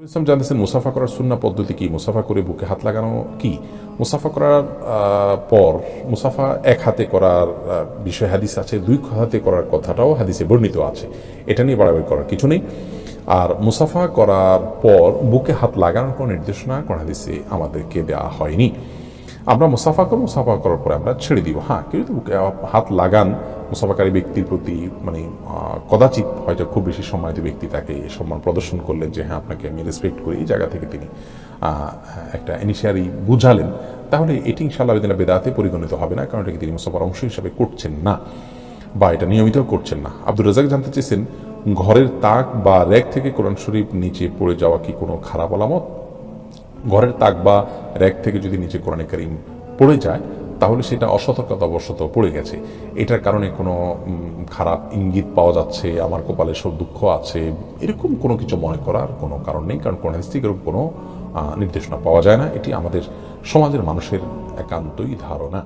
ইসলাম জানতেছেন মুসাফা করার সুন্না পদ্ধতি কি? মুসাফা করে বুকে হাত লাগানো কি? মুসাফা করার পর মুসাফা এক হাতে করার বিষয় হাদিস আছে, দুই হাতে করার কথাটাও হাদিসে বর্ণিত আছে। এটা নিয়ে বাড়াবাড়ি করার কিছু নেই। আর মুসাফা করার পর বুকে হাত লাগানোর কোনো নির্দেশনা কোন হাদিসে আমাদেরকে দেওয়া হয়নি। আমরা মুসাফা করব, মুসাফা করার পরে আমরা ছেড়ে দিব। হ্যাঁ কিন্তু বুকে হাত লাগান মুসাফাকারী ব্যক্তির প্রতি মানে কদাচিৎ হয়তো খুব বেশি সম্মানিত ব্যক্তি তাকে সম্মান প্রদর্শন করলেন যে হ্যাঁ আপনাকে আমি রেসপেক্ট করি। এই জায়গা থেকে তিনি একটা ইনিশিয়ারি বুঝালেন। তাহলে এটি ইনশাআল্লাহ দিনে বেদাতে পরিগণিত হবে না, কারণ এটাকে তিনি মুসাফার অংশ হিসাবে করছেন না বা এটা নিয়মিত করছেন না। আব্দুল রাজাক জানতে চেয়েছেন, ঘরের তাক বা র্যাক থেকে কোরআন শরীফ নিচে পড়ে যাওয়া কি কোনো খারাপ আলামত? ঘরের তাক বা র্যাক থেকে যদি নিচে কোরআনে কারিম পড়ে যায় তাহলে সেটা অসতর্কতা অবশত পড়ে গেছে। এটার কারণে কোনো খারাপ ইঙ্গিত পাওয়া যাচ্ছে, আমার কপালে সব দুঃখ আছে, এরকম কোনো কিছু মনে করার কোনো কারণ নেই, কারণ কোনো এরকম কোনো নির্দেশনা পাওয়া যায় না। এটি আমাদের সমাজের মানুষের একান্তই ধারণা।